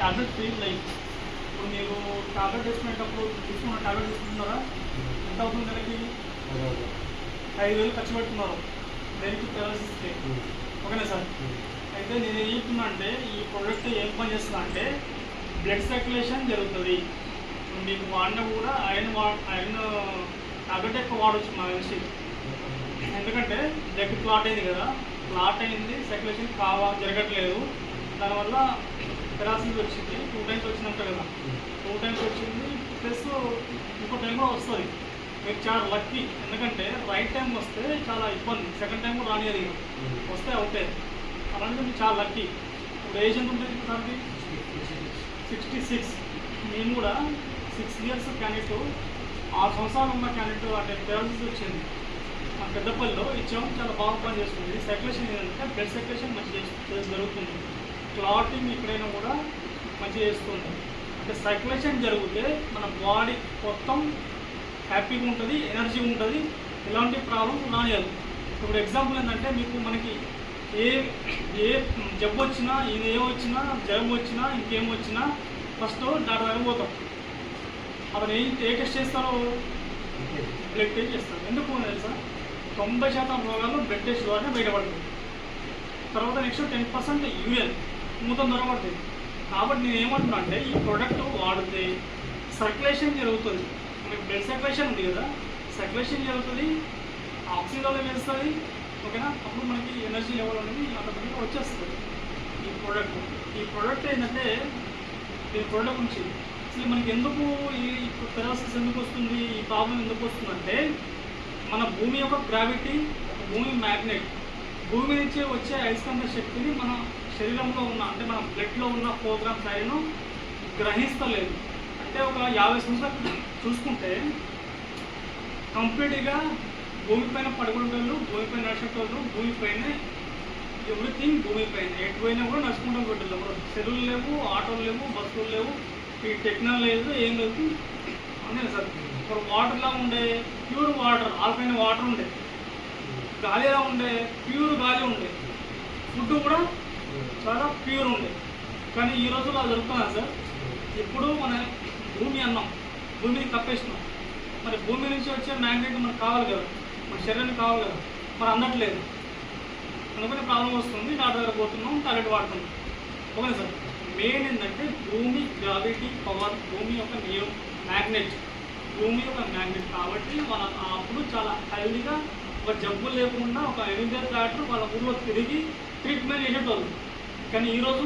Tablet free life ఇప్పుడు మీరు tablet వేసుకునేటప్పుడు తీసుకున్న టాబ్లెట్ తీసుకుంటున్నారా? ఎంత అవుతుంది నెలకి? ఐదు వేలు ఖర్చు పెడుతున్నారు. దేనికి పెరాలసిస్కి ఓకేనా సార్? అయితే నేను ఏం చెప్తున్నా అంటే ఈ ప్రోడక్ట్ ఏం పని చేస్తున్నా అంటే బ్లడ్ సర్క్యులేషన్ జరుగుతుంది. మీకు వాడినా కూడా ఐరన్ వా ఐరన్ టాబ్లెట్ ఎక్కువ వాడచ్చు మా తెలిసి ఎందుకంటే బ్లడ్ క్లాట్ అయింది కదా. క్లాట్ అయింది సర్క్యులేషన్ కావా జరగట్లేదు. దానివల్ల పెరాసిస్ వచ్చింది టూ టైమ్స్ వచ్చినట్టు కదా. టూ టైమ్స్ వచ్చింది ప్లస్ ఇంకో టైం కూడా వస్తుంది. మీరు చాలా లక్కీ ఎందుకంటే రైట్ టైం వస్తే చాలా ఇబ్బంది. సెకండ్ టైం కూడా రానియదు ఇక. వస్తే అవుతాయి అలాంటి మీరు చాలా లక్కీ ఇప్పుడు ఏజ్ ఎంత ఉంటుంది దానికి? సిక్స్టీ సిక్స్ నేను కూడా సిక్స్ ఇయర్స్ క్యాండిడేట్ ఆరు సంవత్సరాలు ఉన్న క్యాండిడేట్ అంటే పెరాలసిస్ వచ్చింది. మా పెద్దపల్లిలో ఇచ్చాము చాలా బాగా పని చేస్తుంది. సర్క్యులేషన్ ఏంటంటే బ్లడ్ సర్క్యులేషన్ మంచి జరుగుతుంది. క్లాటింగ్ ఎక్కడైనా కూడా మంచి చేస్తుంది. అంటే సర్క్యులేషన్ జరిగితే మన బాడీ మొత్తం హ్యాపీగా ఉంటుంది ఎనర్జీ ఉంటుంది ఎలాంటి ప్రాబ్లమ్స్ రానియదు ఇప్పుడు ఎగ్జాంపుల్ ఏంటంటే మీకు మనకి ఏ ఏ జబ్బు వచ్చినా ఇది ఏ వచ్చినా జ్వరం వచ్చినా ఇంకేం వచ్చినా ఫస్ట్ డాక్టర్ దగ్గర పోతాం. అతను ఏం ఏ టెస్ట్ చేస్తారో బ్లడ్ టెస్ట్ చేస్తారు. ఎందుకు తెలుసా? తొంభై శాతం రోగాల్లో బ్లడ్ టెస్ట్ ద్వారానే బయటపడుతుంది. తర్వాత నెక్స్ట్ టెన్ పర్సెంట్ యూఎన్ మొత్తం దొరకబడుతుంది. కాబట్టి నేను ఏమంటున్నా అంటే ఈ ప్రోడక్ట్ వాడితే సర్క్యులేషన్ జరుగుతుంది. మనకి బ్లడ్ సర్క్యులేషన్ ఉంది కదా సర్క్యులేషన్ జరుగుతుంది ఆక్సిజన్ లెవెల్ పెంచుతుంది ఓకేనా? అప్పుడు మనకి ఎనర్జీ లెవెల్ అనేది ఆటోమేటిక్గా వచ్చేస్తుంది. ఈ ప్రోడక్ట్ ఈ ప్రోడక్ట్ ఏంటంటే దీని ప్రోడక్ట్ నుంచి. అసలు మనకి ఎందుకు ఈ పెరాసిస్ ఎందుకు వస్తుంది? ఈ ప్రాబ్లం ఎందుకు వస్తుందంటే మన భూమి యొక్క గ్రావిటీ భూమి మ్యాగ్నెట్ భూమి నుంచి వచ్చే అయస్కాంత శక్తిని మన శరీరంలో ఉన్న అంటే మన బ్లడ్లో ఉన్న ప్రోగ్రామ్స్ అయినా గ్రహిస్తలేదు. అంటే ఒక యాభై సంవత్సరాలు చూసుకుంటే కంప్లీట్గా భూమిపైన పడుకుంటారు భూమిపైన నడిచేటోళ్ళు భూమిపైన ఎవ్రీథింగ్ భూమిపైన ఎటు పోయినా కూడా నడుచుకుంటూ పెట్టలేము చెరువులు లేవు ఆటోలు లేవు బస్సులు లేవు ఈ టెక్నాలజీ లేదు ఏం లేదు. అంతే సార్. ఇప్పుడు వాటర్లా ఉండే ప్యూర్ వాటర్ ఆల్పైన వాటర్ ఉండే. గాలి ఎలా ఉండే ప్యూర్ గాలి ఉండే. ఫుడ్ కూడా చాలా ప్యూర్ ఉండే. కానీ ఈ రోజుల్లో అది దొరుకుతున్నా సార్? ఇప్పుడు మన భూమి అన్నాం భూమిని కప్పేస్తున్నాం మరి భూమి నుంచి వచ్చే మ్యాగ్నెట్ మనకు కావాలి కదా. మన శరీరానికి కావాలి కదా. మరి అందట్లేదు. అందుకని ప్రాబ్లం వస్తుంది. డాక్టర్ దగ్గర పోతున్నాం టాయిలెట్ వాడుతున్నాం. Okay sir. మెయిన్ ఏంటంటే భూమి గ్రావిటీ పవర్ భూమి యొక్క నియమం మ్యాగ్నెట్ భూమి యొక్క మ్యాగ్నెట్ కాబట్టి మన అప్పుడు చాలా హెల్దీగా ఒక జబ్బు లేకుండా ఒక ఎంబీబీఎస్ డాక్టర్ వాళ్ళ ఊళ్ళో తిరిగి ట్రీట్మెంట్ చేసేటోళ్ళు. కానీ ఈరోజు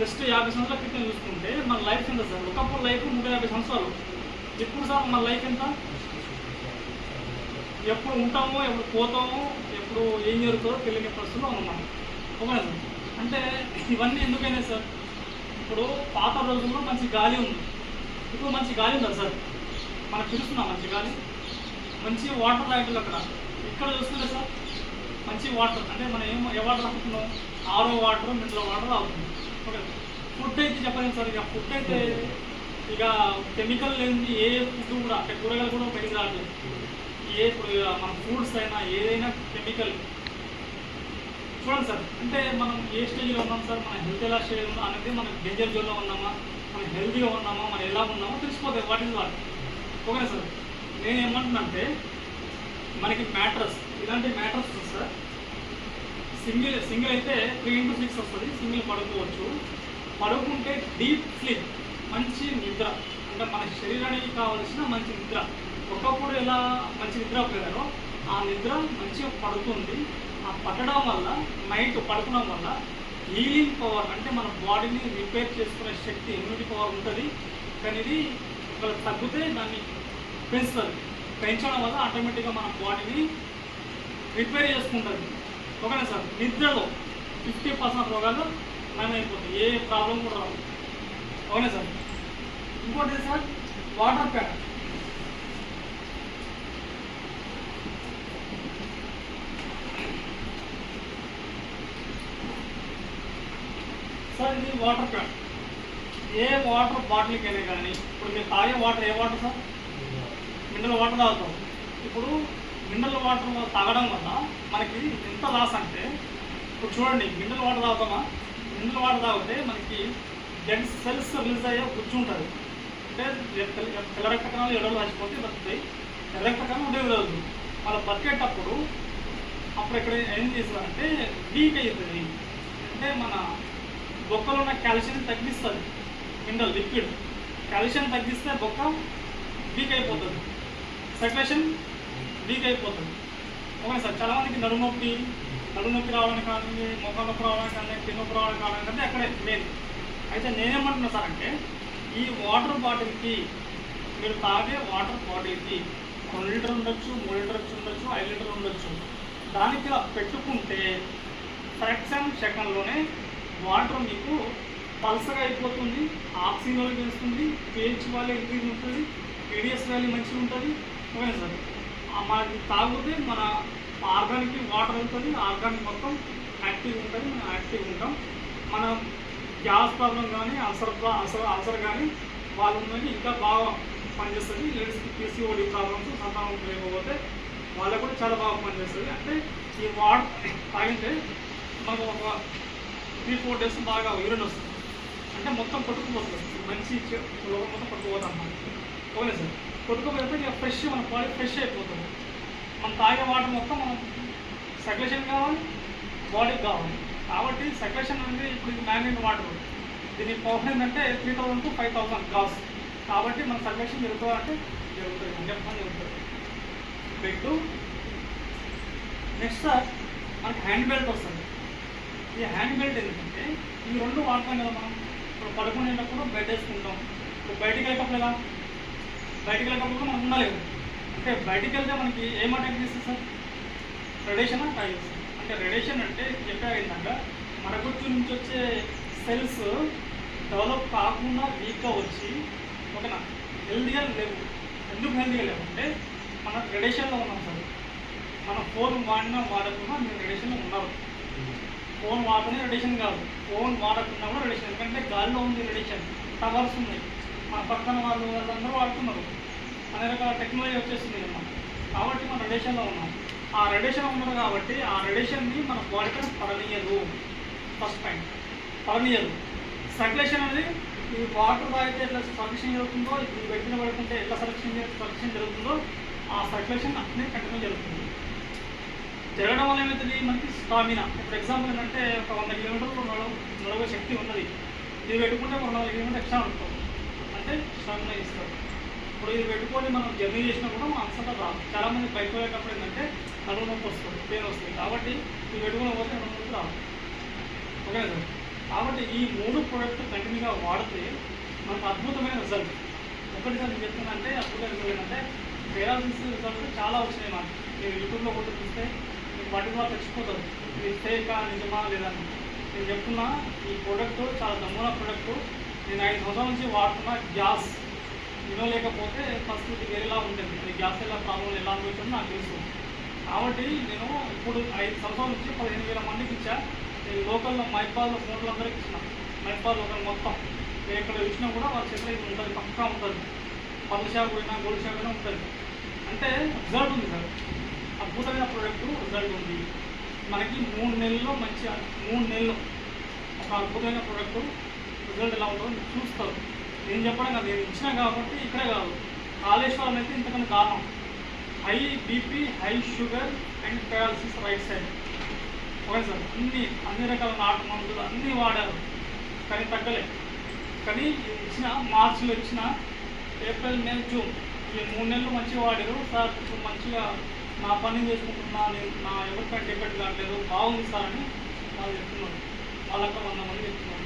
జస్ట్ యాభై సంవత్సరాల క్రితం చూసుకుంటే మన లైఫ్ ఎంత సార్? ఒకప్పుడు లైఫ్ నూట యాభై సంవత్సరాలు. ఇప్పుడు సార్ మన లైఫ్ ఎంత? ఎప్పుడు ఉంటామో ఎప్పుడు పోతామో ఎప్పుడు ఏం జరుగుతుందో తెలియని పరిస్థితుల్లో ఉన్నాం ఓకే సార్? అంటే ఇవన్నీ ఎందుకైనా సార్? ఇప్పుడు పాత రోజుల్లో మంచి గాలి ఉంది. ఇప్పుడు మంచి గాలి ఉందా సార్? మనకు తెలుస్తుందా మంచి గాలి? మంచి వాటర్ తాగేటోళ్ళు అక్కడ. ఇక్కడ చూస్తుంటే సార్ మంచి వాటర్. అంటే మనం ఏం ఏ వాటర్ తాగుతున్నాం ఆరో వాటర్ మినరల్ వాటర్ అవుతుంది ఓకే. ఫుడ్ అయితే చెప్పలేదు సార్. ఇక ఫుడ్ అయితే ఇక కెమికల్ లేని ఏ ఫుడ్ కూడా అంటే కూరగాయలు కూడా బయటికి రావట్లేదు. ఏ మన ఫ్రూట్స్ అయినా ఏదైనా కెమికల్. చూడండి సార్. అంటే మనం ఏ స్టేజ్లో ఉన్నాం సార్? మన హెల్త్ ఎలా స్టేజ్ ఉన్నా అనేది మనం డేంజర్ జోన్లో ఉన్నామా? మనం హెల్తీగా ఉన్నామా? మనం ఎలా ఉన్నామో తెలిసిపోతాయి what is what okay sir? నేను ఏమంటున్నా అంటే మనకి మ్యాట్రస్ ఇలాంటి మ్యాట్రస్ వస్తుంది సార్. సింగిల్ సింగిల్ అయితే త్రీ ఇంటూ సిక్స్ వస్తుంది సింగిల్ పడుకోవచ్చు. పడుకుంటే డీప్ స్లీప్ మంచి నిద్ర అంటే మన శరీరానికి కావలసిన మంచి నిద్ర. ఒకప్పుడు ఎలా మంచి నిద్ర పోయారో ఆ నిద్ర మంచిగా పడుతుంది. ఆ పట్టడం వల్ల నైట్ పడుకోవడం వల్ల హీలింగ్ పవర్ అంటే మన బాడీని రిపేర్ చేసుకునే శక్తి ఇమ్యూనిటీ పవర్ ఉంటుంది. కానీ ఇది ఒకవేళ తగ్గితే దాన్ని పెంచుతుంది పెంచడం వల్ల ఆటోమేటిక్గా మన బాడీని రిపేర్ చేసుకుంటుంది. ఓకేనా సార్? నిద్రలో ఫిఫ్టీ పర్సెంట్ రోగాలు నయమైపోతాయి ఏ ప్రాబ్లం కూడా రావు. ఓకేనా సార్? ఇంకోటి సార్? వాటర్ ప్యాక్ సార్ ఇది వాటర్ ప్యాక్ ఏ వాటర్ బాటిల్కి అయినా కానీ ఇప్పుడు మీరు తాగే వాటర్ ఏ వాటర్ సార్? మినరల్ వాటర్ తాగుతాం. ఇప్పుడు మినరల్ వాటర్ తాగడం వల్ల మనకి ఎంత లాస్ అంటే ఇప్పుడు చూడండి మినరల్ వాటర్ తాగుతామా? మినరల్ వాటర్ తాగితే మనకి బ్లడ్ సెల్స్ రిలీజ్ అయ్యే గుజ్జు ఉంటుంది. అంటే తెల్ల రక్త కణాలు ఎడలు రాసిపోతే బతుకుతాయి తెల్ల రక్త కణాలు ఉండేవి రోజు వాళ్ళు బతికేటప్పుడు అప్పుడు ఇక్కడ ఏం చేస్తుందంటే వీక్ అవుతుంది అంటే మన బొక్కలో ఉన్న కాల్షియం తగ్గిస్తుంది మినరల్ లిక్విడ్ కాల్షియం తగ్గిస్తే బొక్క వీక్ అయిపోతుంది. సర్క్యులేషన్ వీక్ అయిపోతుంది. Okay sir? చాలా మందికి నడుము నొప్పి నడుము నొప్పి రావడానికి కానీ ముఖం నొప్పి రావడానికి కానీ కింద నొప్పి రావడానికి కానీ అంటే అక్కడే మెయిన్ అయితే నేనేమంటున్నా సార్ అంటే ఈ వాటర్ బాటిల్కి మీరు తాగే వాటర్ బాటిల్కి రెండు లీటర్ ఉండొచ్చు మూడు లీటర్ ఉండొచ్చు ఐదు లీటర్ ఉండొచ్చు. దానికి పెట్టుకుంటే ఫ్రాక్షన్ సెకండ్లోనే వాటర్ మీకు పల్సగా అయిపోతుంది ఆక్సిజన్ వాల్యూ పెంచుతుంది పిహెచ్ వాల్యూ ఇంక్రీజ్ ఉంటుంది పీడిఎస్ వాల్యూ మంచిగా ఉంటుంది ఓకే సార్. మనకి తాగితే మన ఆర్గానిక్ వాటర్ వెళ్తుంది ఆర్గానిక్ మొత్తం యాక్టివ్ ఉంటుంది మనం యాక్టివ్ ఉంటాం. మనం గ్యాస్ ప్రాబ్లం కానీ అల్సర్ అల్సర్ అల్సర్ కానీ వాళ్ళు ఉన్నది ఇంకా బాగా పనిచేస్తుంది. లేడీస్కి పీసీఓడి ప్రాబ్లమ్స్ సంతానం లేకపోతే వాళ్ళకు కూడా చాలా బాగా పనిచేస్తుంది. అంటే ఈ వాటర్ తాగితే మనకు ఒక త్రీ ఫోర్ డేస్ బాగా యూరిన్ వస్తుంది. అంటే మొత్తం పట్టుకుపోతుంది మంచి లోపల మొత్తం కొట్టుకుపోతాం ఓకే సార్. కొట్టుకుపోతే ఇక ఫ్రెష్ మన బాడీ ఫ్రెష్ అయిపోతుంది. మనం తాగే వాటర్ మొత్తం మనం సర్క్యులేషన్ కావాలి బాడీకి కావాలి. కాబట్టి సర్క్యులేషన్ అనేది ఇప్పుడు ఇది మ్యాగ్నెట్ వాటర్ దీని పవర్ ఏంటంటే three thousand to five thousand cost కాబట్టి మన సర్క్యులేషన్ జరుగుతుందంటే జరుగుతుంది అని చెప్పడం జరుగుతుంది బెడ్ నెక్స్ట్ సార్ మనకి హ్యాండ్ బెల్ట్ వస్తుంది. ఈ హ్యాండ్ బెల్ట్ ఎందుకంటే ఈ రెండు వాడతాం కదా మనం. ఇప్పుడు పడుకునేటప్పుడు బెడ్ వేసుకుంటాం. ఇప్పుడు బయటికి వెళ్ళేటప్పుడు ఎలా? బయటికి వెళ్ళేటప్పుడు మనం ఉండలేము. అంటే బయటికి వెళ్తే మనకి ఏం అటాక్ చేస్తుంది సార్? రేడియేషన్ అటాక్ చేస్తుంది. అంటే రేడియేషన్ అంటే చెప్పా ఏంటంటే మన గుర్తు నుంచి వచ్చే సెల్స్ డెవలప్ కాకుండా వీక్గా వచ్చి ఓకేనా? హెల్దీగా లేవు. ఎందుకు హెల్దీగా లేవు అంటే మన రేడియేషన్లో ఉన్నాం సార్. మన ఫోన్ వాడినా వాడకుండా మీరు రేడియేషన్లో ఉన్నారు ఫోన్ వాడకనే రేడియేషన్ కాదు. ఫోన్ వాడకుండా కూడా రేడియేషన్ ఎందుకంటే గాలిలో ఉంది రేడియేషన్ టవర్స్ ఉన్నాయి. మన పక్కన వాళ్ళు వాళ్ళందరూ వాడుతున్నారు. అనే రకాల టెక్నాలజీ వచ్చేస్తుంది అన్నమాట. కాబట్టి మనం రేడియేషన్లో ఉన్నాం. ఆ రేడియేషన్ ఉన్నారు కాబట్టి ఆ రేడియేషన్ని మన బాడీకి పడనీయదు. ఫస్ట్ పాయింట్ పడనీయదు. సర్క్యులేషన్ అనేది ఈ వాటర్ తాగితే ఎట్లా సర్క్యులేషన్ జరుగుతుందో ఈ వ్యక్తిని పడుకుంటే ఎట్లా సర్క్యులేషన్ సర్క్యులేషన్ జరుగుతుందో ఆ సర్క్యులేషన్ అట్లనే కంటిన్యూ జరుగుతుంది. జరగడం వల్ల ఏమవుతుంది మనకి స్టామినా ఇప్పుడు ఎగ్జాంపుల్ ఏంటంటే ఒక వంద కిలోమీటర్లు నడవ నడవే శక్తి ఉన్నది. ఇది పెట్టుకుంటే ఒక వందల కిలోమీటర్ ఎక్స్ట్రా ఉంటుంది అంటే స్టామినా ఇస్తారు ఇప్పుడు ఇది పెట్టుకొని మనం జర్నీ చేసినా కూడా మనం అంతటా రాదు. చాలా మంది బైక్ పోయేటప్పుడు ఏంటంటే నడుము నొప్పి వస్తుంది పెయిన్ వస్తుంది. కాబట్టి ఇది పెట్టుకుని పోతే నడుము నొప్పి రాదు. Okay sir? కాబట్టి ఈ మూడు ప్రోడక్ట్ కంటిన్యూగా వాడితే మనకు అద్భుతమైన రిజల్ట్ ఒకటి సార్ నేను చెప్తున్నా అద్భుతమైన రిజల్ట్ ఏంటంటే పేరాలసిస్ రిజల్ట్ చాలా వచ్చినాయి మనకి మీరు యూట్యూబ్లో కూడా చూస్తే మీకు పర్టికులర్ తెచ్చిపోతుంది ఇది ఫేకా నిజమా లేదని నేను చెప్తున్నా ఈ ప్రోడక్ట్ చాలా దమ్మున ప్రోడక్ట్ నేను ఐదు రోజుల నుంచి వాడుతున్న గ్యాస్ వినలేకపోతే పరిస్థితి వేరేలా ఉంటుంది. అది గ్యాస్ ఎలా ప్రాబ్లం ఎలా అనుభవించడం నాకు తెలుసు. కాబట్టి నేను ఇప్పుడు ఐదు సంవత్సరాల నుంచి పదిహేను వేల మందికి ఇచ్చా. నేను లోకల్లో మైపాల్ ఫోన్లు అందరికి ఇచ్చిన. మైపాల్ లోకల్ మొత్తం. నేను ఎక్కడ ఇచ్చినా కూడా వాళ్ళ చేతిలో ఇది ఉంటుంది పక్కా ఉంటుంది. పళ్ళు షాప్ పోయినా గోల్డ్ షాప్ అయినా ఉంటుంది. అంటే రిజల్ట్ ఉంది సార్. అద్భుతమైన ప్రోడక్ట్ రిజల్ట్ ఉంది. మనకి మూడు నెలల్లో మంచి మూడు నెలలు ఒక అద్భుతమైన ప్రోడక్ట్ రిజల్ట్ ఎలా ఉంటుందో మీరు చూస్తారు. నేను చెప్పడం కాదు నేను ఇచ్చిన కాబట్టి ఇక్కడే కాదు. కాళేశ్వరం అయితే ఇంతకన్నా కారణం. High BP high sugar and paralysis right side okay sir అన్ని అన్ని రకాల నాటు మందులు అన్నీ వాడారు. కానీ తగ్గలే. కానీ ఇది ఇచ్చిన మార్చిలో ఇచ్చిన ఏప్రిల్ మే జూన్. ఈ మూడు నెలలు మంచిగా వాడారు. సార్ కొంచెం మంచిగా నా పని చేసుకుంటున్నా నేను నా ఎవరికైనా డిపెండ్ కావట్లేదు బాగుంది సార్ అని వాళ్ళు చెప్తున్నారు. వాళ్ళక్క వంద మంది చెప్తున్నారు.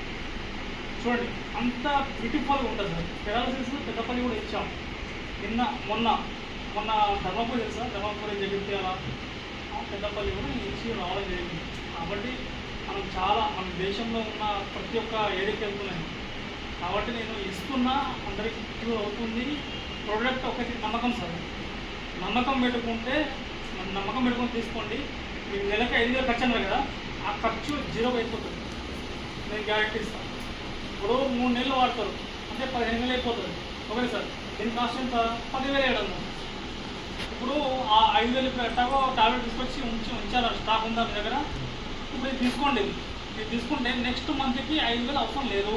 చూడండి అంత బ్యూటిఫుల్గా ఉంటుంది సార్. పెరాలసిస్ పెద్దపల్లి కూడా ఇచ్చాం. నిన్న మొన్న మొన్న ధర్మపూర్ తెలుసా? ధర్మపురి జగిత్యాల పెద్దపల్లి కూడా ఇచ్చి రావడం జరిగింది. కాబట్టి మనం చాలా మన దేశంలో ఉన్న ప్రతి ఒక్క ఏరియాకి వెళ్తున్నాయి. కాబట్టి నేను ఇస్తున్నా అందరికి ఇప్పుడు అవుతుంది. ప్రోడక్ట్ ఒకటి నమ్మకం సార్. నమ్మకం పెట్టుకుంటే నమ్మకం పెట్టుకొని తీసుకోండి. మీకు నెలకు ఐదు వేలు ఖర్చు అన్నారు కదా ఆ ఖర్చు జీరో అయిపోతుంది. నేను గ్యారెంటీ ఇస్తాను ఇప్పుడు మూడు నెలలు వాడతారు. అంటే పదిహేను వేలు అయిపోతుంది. ఓకే సార్ దీని కాస్ట్ ఎంత? పదివేలు ఏడు వందలు. ఇప్పుడు ఆ ఐదు వేలు ఇప్పుడు ఎట్టాగో టాబ్లెట్ తీసుకొచ్చి ఉంచి ఉంచారు స్టాక్ ఉందా మీ దగ్గర? ఇప్పుడు ఇది తీసుకోండి. ఇది తీసుకుంటే నెక్స్ట్ మంత్కి ఐదు వేలు అవసరం లేదు.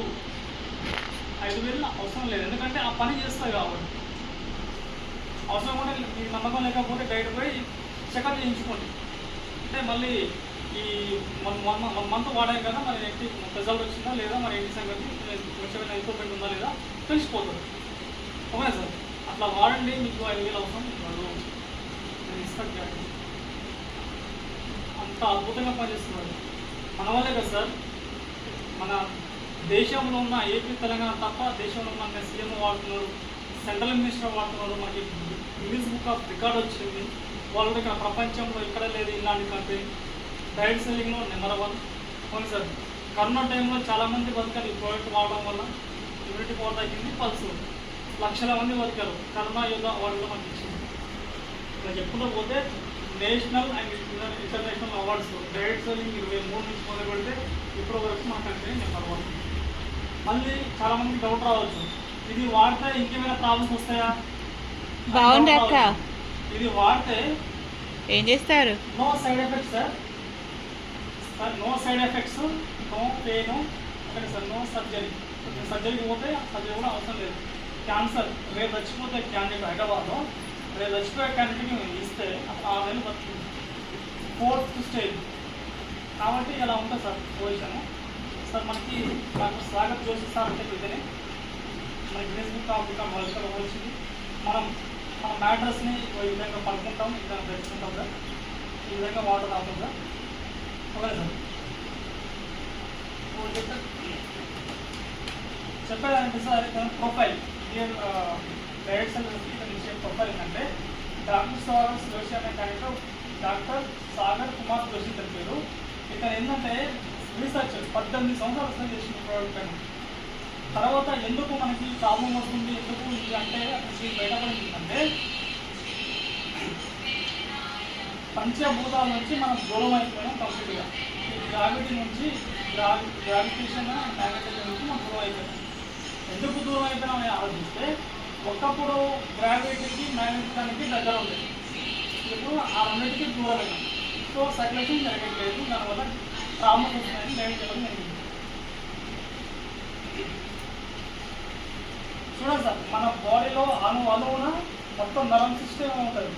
ఐదు వేలు అవసరం లేదు. ఎందుకంటే ఆ పని చేస్తాయి కాబట్టి. అవసరం కూడా మీకు నమ్మకం లేకపోతే గైడ్ పోయి చెకప్ చేయించుకోండి. అంటే మళ్ళీ ఈ మన వన్ వన్ మంత్ వాడాం కదా మరి ఏంటి రిజల్ట్ వచ్చిందా లేదా మరి ఏంటి సంగతి ముఖ్యమైన ఇంప్రూవ్మెంట్ ఉందా లేదా తెలిసిపోతుంది. Okay sir? అట్లా వాడండి మీకు ఐదు వేలు అవసరం నేను ఇస్తాను గ్యారెంటీ అంత అద్భుతంగా పనిచేస్తున్నారు. మన వల్లే కదా సార్? మన దేశంలో ఉన్న ఏపీ తెలంగాణ తప్ప దేశంలో ఉన్న సీఎం వాడుతున్నారు సెంట్రల్ మినిస్టర్ వాడుతున్నారు మనకి గిన్నీస్ బుక్ ఆఫ్ రికార్డ్ వచ్చింది. వాళ్ళు ఇక్కడ ప్రపంచంలో ఎక్కడ లేదు ఇలాంటి కంట్రీ డైరెక్ట్ సెల్లింగ్లో నెంబర్ వన్ అవును సార్ కరోనా టైంలో చాలామంది బతికారు ఈ ప్రోడక్ట్ వాడడం వల్ల ఇమ్యూనిటీ పవర్ తగ్గింది పల్స్ లక్షల మంది బతికారు కరోనా యుద్ధ అవార్డులో మనకి ఇచ్చింది ఇలా చెప్పుకుంటూ పోతే national and international awards direct selling ఇరవై మూడు నుంచి మొదలు పెడితే ఇప్పటి వరకు మన కంట్రీ నెంబర్ వన్ మళ్ళీ చాలా మందికి డౌట్ రావచ్చు. ఇది వాడితే ఇంకేమైనా ప్రాబ్లమ్స్ వస్తాయా? బాగుంది అక్క. ఇది వాడితే ఏం చేస్తారు? No side effects sir sir no side effects no pain okay sir no surgery సర్జరీకి పోతే సర్జరీ కూడా అవసరం లేదు క్యాన్సర్ రేపు చచ్చిపోతే క్యాండిడేట్ హైదరాబాద్లో రేపు చచ్చిపోయే క్యాండిడేట్కి ఇస్తే ఆ ఆరు బతుకుంది ఫోర్త్ స్టేజ్ కాబట్టి ఇలా ఉంటుంది సార్ పొజిషన్ సార్ మనకి డాక్టర్ స్వాగత్ జోషి సార్ అంటే ఇదే మన ఫేస్బుక్ బుక్ ఆఫ్ రికార్డ్ వచ్చింది మనం మన మ్యాటర్స్ని ఈ విధంగా పడుకుంటాం ఈ విధంగా పెట్టుకుంటాం సార్ ఈ విధంగా వాటర్ తాగుతాం సార్ ఓకే సార్ ఇతను ప్రొఫైల్ డియర్ డైరెక్ట్ సెల్ ఇచ్చే ప్రొఫైల్ ఏంటంటే డాక్టర్ సాగర్ జోషి అనే క్యాండిడేట్ డాక్టర్ సాగర్ కుమార్ జోషి తన పేరు. ఇతను ఏంటంటే రీసెర్చ్ పద్దెనిమిది సంవత్సరాలు రీసెర్చ్ చేసిన ప్రోడక్ట్ పైన తర్వాత ఎందుకు మనకి ప్రాబ్లం వస్తుంది ఎందుకు ఇది అంటే అక్కడ బయటపడింది అంటే పంచభూతాల నుంచి మనం దూరం అయిపోయినాం కంప్లీట్గా. గ్రావిటీ నుంచి గ్రావిటేషన్ మ్యాగ్నటేషన్ నుంచి మనం దూరం అయిపోయినాం ఎందుకు దూరం అయిపోయినాం అని ఆలోచిస్తే ఒకప్పుడు గ్రావిటీకి మ్యాగ్నెటికానికి దగ్గర ఉండేది. ఇప్పుడు ఆ రెండింటికి దూరం అయినాం సో సర్క్యులేషన్ జరగట్లేదు దానివల్ల ప్రాబ్లమ్స్ వస్తున్నాయని నేను చెప్పడం జరిగింది చూడండి సార్ మన బాడీలో అణు అణువున మొత్తం నరం సిస్టమ్ ఉంటుంది.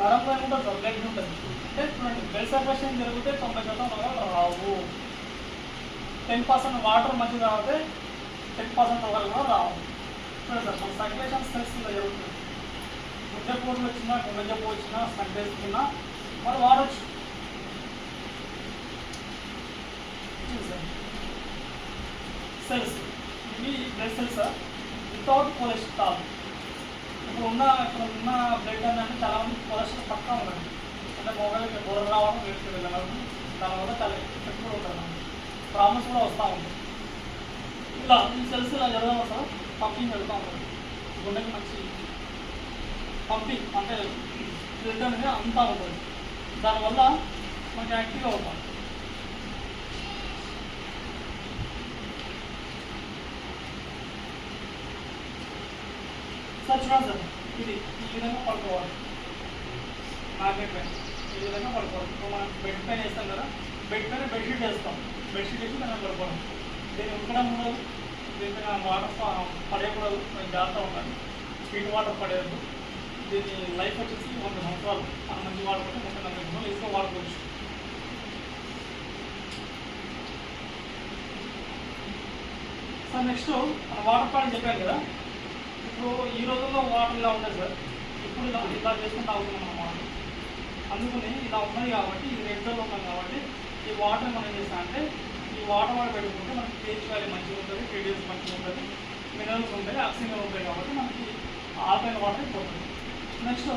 నరంలో పైన ఉంటుంది. సార్ బ్లడ్ ఉంటుంది అంటే చూడండి బ్లడ్ జరిగితే తొంభై శాతం రోగాలు రావు. టెన్ పర్సెంట్ వాటర్ మంచిగా తాగితే టెన్ పర్సెంట్ రోగాలు కూడా రావు. చూడండి సార్ మన సర్క్యులేషన్ స్ట్రెస్ జరుగుతుంది. గుడ్డపూర్లు వచ్చినా గుండెజబ్బు వచ్చినా సంకేస్తున్నా మరి వాడచ్చు సార్. సెల్స్ ఇవి blood cells sir without cholesterol ఇప్పుడు ఉన్న ఇక్కడ ఉన్న బ్లడ్ అనేది చాలా మంది కొలెస్ట్రాల్ పక్కా ఉన్నది అంటే మొబైల్కి బుర్ర రావడం వేసుకు వెళ్ళడం దానివల్ల చాలా ఎఫెక్ట్ కూడా ఉంటుంది ప్రాబ్లమ్స్ కూడా వస్తూ ఉంటాయి. ఇలా ఈ సెల్స్ ఇలా జరగడం సార్ పంపింగ్ జరుగుతూ ఉంటుంది గుండెకి మంచి పంపింగ్ అంటే బ్లడ్ అనేది అంతా ఉంటుంది. దానివల్ల మనకి యాక్టివ్గా అవుతాం. సార్ చూడండి సార్ ఇది ఈ విధంగా పడుకోవాలి. మార్కెట్ పైన ఈ విధంగా పడుకోవాలి. ఇప్పుడు మనం బెడ్ పైన వేస్తాం కదా బెడ్ పైన బెడ్షీట్ వేస్తాం. బెడ్షీట్ వేసి మనం పడుకోవడం దీన్ని ఉక్కడం ఉండదు. దీనిపైన వాటర్ పడేయకూడదు. మనం జాగ్రత్త ఉండాలి. స్వీట్ వాటర్ పడేయద్దు. దీని లైఫ్ వచ్చేసి వంద సంవత్సరాలు. మనం మంచి వాడుకుంటే ముప్పై నలభై సంవత్సరాలు ఎక్కువ వాడుకోవచ్చు సార్ నెక్స్ట్ మన వాటర్ ప్లాంట్ చెప్పాను కదా. ఇప్పుడు ఈ రోజుల్లో వాటర్ ఇలా ఉంటుంది సార్. ఇప్పుడు ఇలా ఇలా చేసుకుంటూ అవుతున్నాం మనం వాటర్ అందుకని ఇలా ఉన్నాయి కాబట్టి ఇది రెడ్లో ఉన్నాయి కాబట్టి ఈ వాటర్ మనం ఏం చేస్తాం అంటే ఈ వాటర్ వాటర్ పెట్టుకుంటే మనకి పేజ్ వాల్యూ మంచిగా ఉంటుంది టీడీఎస్ మంచిగా ఉంటుంది మినరల్స్ ఉంటాయి ఆక్సిజన్ ఉంటాయి కాబట్టి మనకి ఆల్కైన్ వాటర్ పోతుంది. నెక్స్ట్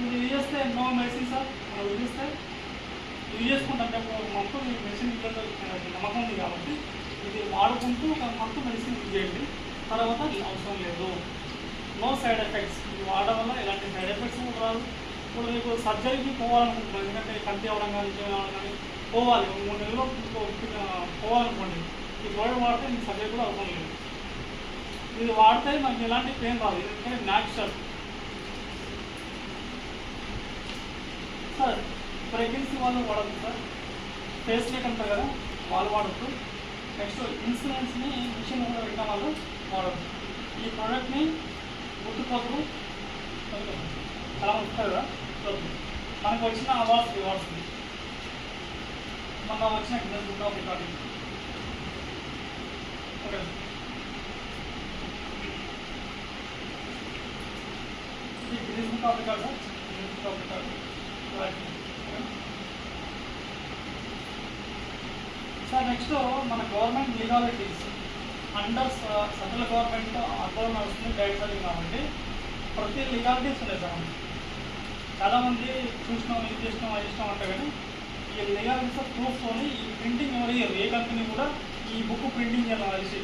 మీరు యూజ్ చేస్తే నో మెడిసిన్ సార్ మనం యూజ్ చేస్తే యూజ్ చేసుకుంటాం. మొత్తం ఒక మంత్ మీకు మెడిసిన్ నమ్మకం ఉంది కాబట్టి ఇది వాడుకుంటూ ఒక మంత్ మెడిసిన్ యూజ్ చేయండి. తర్వాత అవసరం లేదు. నో సైడ్ ఎఫెక్ట్స్ వాడడం వల్ల ఎలాంటి సైడ్ ఎఫెక్ట్స్ కూడా రాదు. ఇప్పుడు మీకు సర్జరీకి పోవాలనుకుంటున్నాను ఎందుకంటే కంటి అవ్వడం కానీ ఇంకేమైనా అవ్వడం కానీ పోవాలి. ఒక మూడు నెలలు పోవాలనుకోండి. ఈ ప్రోడక్ట్ వాడితే మీకు సర్జరీ కూడా అవసరం లేదు. ఇది వాడితే మనకి ఎలాంటి పెయిన్ రాదు. ఎందుకంటే న్యాచురల్ సార్ ప్రెగ్నెన్సీ వాళ్ళు వాడద్దు సార్ ఫేస్ లేక్ అంటారు కదా వాళ్ళు వాడద్దు. నెక్స్ట్ ఇన్సూరెన్స్ని మిషన్ కూడా పెట్టిన వాళ్ళు వాడదు ఈ ప్రోడక్ట్ని గుర్తుపోతూ చాలా వస్తారు కదా వద్దు. మనకు వచ్చిన అవార్డ్స్ రివార్డ్స్ ఇవి. మొన్న వచ్చిన గిన్నెస్ బుక్ ఆఫ్ రికార్డింగ్ ఓకే ఇది Guinness book of record sir Guinness book of record right sir next మన government legalities under central government account నడుస్తుంది గైడ్ సర్వింగ్ కాబట్టి ప్రతి లీగాలిటీస్ ఉన్నాయి సార్ చాలామంది చూసినాం ఇది చేసినాం అది చేసినాం అంటే కానీ ఈ లీగాలిటీస్ ప్రూఫ్తోని ఈ ప్రింటింగ్ ఎవరు చేయరు ఏ కంపెనీ కూడా ఈ బుక్ ప్రింటింగ్ చేయాలి కలిసి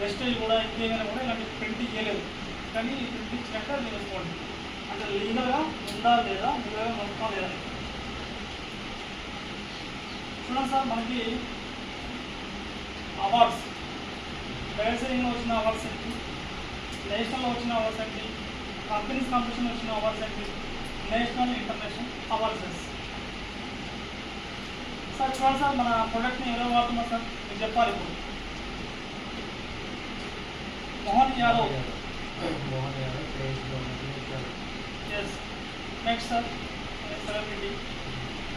వెస్టేజ్ కూడా ఇంకేమైనా కూడా ఇలాంటి ప్రింటింగ్ చేయలేదు. కానీ ఈ ప్రింటింగ్ ఇచ్చినాక తెలుసుకోండి అంటే లీగల్గా ఉందా లేదా లీగల్గా నడుపుతా లేదా? చూడండి సార్ మనకి అవార్డ్స్ బయలుదేరిలో వచ్చిన అవార్డ్స్ ఏంటి? నేషనల్లో వచ్చిన అవార్డ్స్ ఏంటి? కంపెనీస్ కాంపిటీషన్ వచ్చిన అవార్డ్స్ ఏంటి? నేషనల్ ఇంటర్నేషనల్ అవార్డ్స్ సార్ చూడండి సార్ మన ప్రోడక్ట్ని ఎవరో వాడుతున్నారు సార్ మీకు చెప్పాలి ఇప్పుడు. Mohan Yadav. Mohan Yadav. Yes next sir celebrity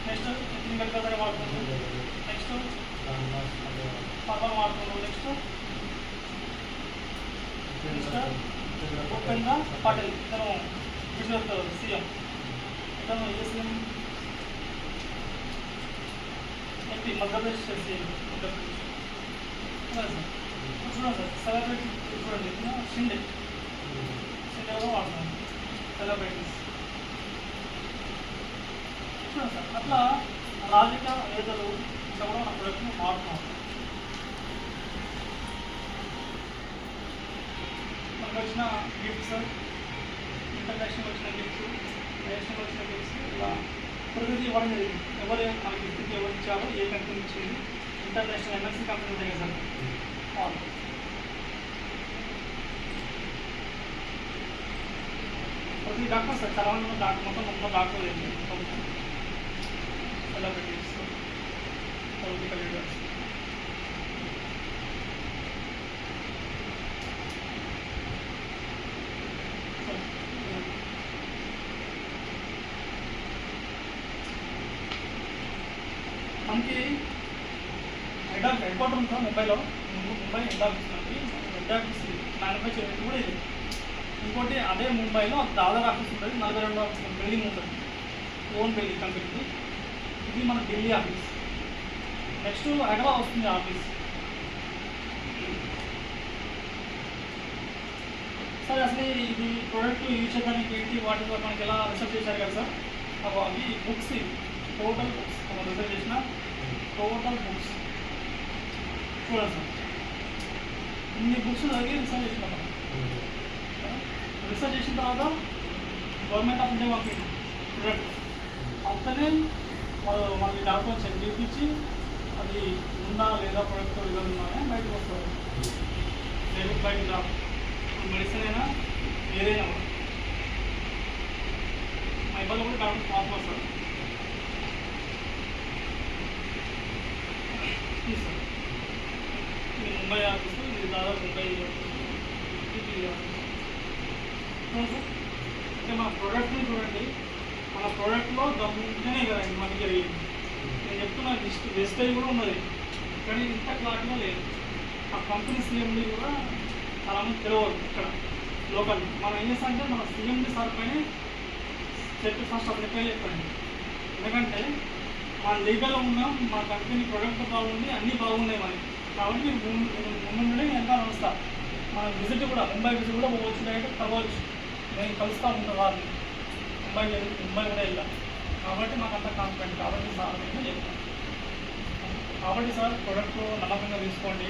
next Nitin Gadkari వాడుతున్నారు? నెక్స్ట్ పవన్ వాడుతున్నారు. నెక్స్ట్ ఉపేంద్ర పాటిల్ ఇతను గుజరాత్ సీఎం ఇతను ఏ CM MP Madhya Pradesh CM Madhya Pradesh చూడండి సార్ చూడండి సార్ సెలబ్రిటీ చూడండి ఇతను షిండే షిండే కూడా వాడుతున్నాను సెలబ్రిటీస్ చూడండి సార్ అట్లా రాజకీయ నేతలు ఇట్లా కూడా మన ప్రొడక్ట్ని వాడుతున్నాం మనకు వచ్చిన గిఫ్ట్స్ ఇంటర్నేషనల్ వచ్చిన గిఫ్ట్స్ నేషనల్ వచ్చిన గిఫ్ట్స్ ఇలా ప్రతిదీ ఇవ్వడం జరిగింది ఎవరు మన గిఫ్ట్కి ఎవరు ఇచ్చారో ఏ కంపెనీ ఇచ్చింది ఇంటర్నేషనల్ ఎంఎస్సీ కంపెనీ ఉంటాయి కదా సార్. ప్రతి డాక్టర్ సార్ చాలా మంది డాక్టర్ మొత్తం మొత్తం డాక్టర్ లేదు సెలబ్రిటీస్ పొలిటికల్ లీడర్స్ మనకి హెడ్ హెడ్ క్వార్టర్ ఉందా ముంబైలో? ముంబై హెడ్ ఆఫీస్ మనకి హెడ్ ఆఫీస్ మ్యానుఫ్యాక్చర్ యూనిట్ కూడా ఇది. ఇంకోటి అదే ముంబైలో దాదాపు ఆఫీస్ ఉంటుంది. నలభై రెండు ఆఫీస్ బిల్డింగ్ ఉంటుంది. ఓన్ బిల్డింగ్ కంపెనీకి ఇది మన ఢిల్లీ ఆఫీస్ నెక్స్ట్ హైదరాబాద్ వస్తుంది ఆఫీస్. సార్ అసలు ఇది ప్రోడక్ట్ యూజ్ చేయడానికి ఏంటి? వాటి ద్వారా మనకి ఎలా రిసర్వ్ చేశారు కదా సార్? అవి బుక్స్ ఇవి. టోటల్ బుక్స్ మనం రిసర్వ్ చేసిన టోటల్ బుక్స్ చూడండి సార్ ఇన్ని బుక్స్ చదివి రిసర్చ్ చేసిన. మనం రీసెర్చ్ చేసిన తర్వాత గవర్నమెంట్ ఆఫ్ ఇండియా పంపింది ప్రొడక్ట్ అప్పుడే వాళ్ళు మనకి డాక్యుమెంట్ చెక్ చేయించి అది ఉందా లేదా ప్రొడక్ట్ ఉందా అని బయటకు వస్తారు లేదు బయట మెడిసిన్ అయినా ఏదైనా కూడా. మా ఇబ్బంది కూడా డాక్టర్ ఫార్మర్ సార్ ఇది సార్ ఇది ముంబై ఆఫీసు ఇది దాదాపు ముంబై ఆఫీస్ సార్. అంటే మన ప్రోడక్ట్ని చూడండి మన ప్రోడక్ట్లో దమ్ము ఉంటేనే కదండి మనకి జరిగింది నేను చెప్తున్నా లిస్ట్ వేస్టేజ్ కూడా ఉన్నది కానీ ఇంత క్లారిటీగా లేదు ఆ కంపెనీ సీఎండి కూడా చాలా మంది తెలియదు ఇక్కడ లోకల్ మనం ఏం చేస్తామంటే మన సీఎండి సార్ పైన చెప్పి ఫస్ట్ అప్లై చెప్పండి ఎందుకంటే మా లీగల్ ఉన్నాం మా కంపెనీ ప్రొడక్ట్ బాగుంది అన్నీ బాగున్నాయి మరి. కాబట్టి ముందు ఎంత నడుస్తా మన విజిట్ కూడా ముంబై విజిట్ కూడా పోవచ్చు డైరెక్ట్ కలవచ్చు నేను కలుస్తూ ఉంటాను వారిని ముంబై ముంబై కూడా వెళ్ళా కాబట్టి మాకు అంత కాన్ఫిడెంట్ కాబట్టి సార్ నేను చెప్తాను కాబట్టి సార్ ప్రోడక్ట్ నమ్మకంగా తీసుకోండి.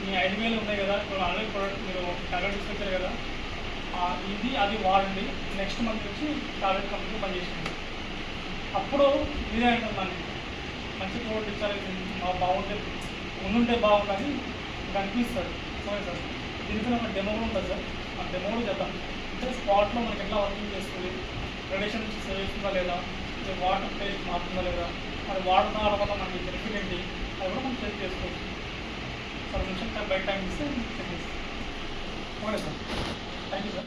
మీ ఐదు వేలు ఉన్నాయి కదా ఇప్పుడు ఆల్రెడీ ప్రోడక్ట్ మీరు టాబ్లెట్ తీసుకొచ్చారు కదా. ఇది అది వాడండి. నెక్స్ట్ మంత్ వచ్చి టాబ్లెట్ కంపెనీ పనిచేసింది అప్పుడు ఇదే అంటున్నాను మంచి ప్రోడక్ట్ ఇచ్చారు మా బాగుంటే ఉండుంటే బాగుంటుంది మీకు అనిపిస్తుంది. ఓకే సార్ దీనికి ఒక డెమో ఉంటుంది సార్. ఆ డెమో కూడా చేద్దాం. అంటే స్పాట్లో మనకి ఎట్లా వర్కింగ్ చేస్తుంది? రేడియేషన్ సేవ్ చేస్తుందా లేదా? వాటర్ టేస్ట్ మారుతుందా లేదా? అది వాడుతున్న వల్ల మనకి బెనిఫిట్ ఏంటి? అది కూడా మనం చెక్ చేసుకోవచ్చు. సార్ నిమిషం బయట టైం ఇస్తే చెక్ చేస్తాను. Okay sir. Thank you sir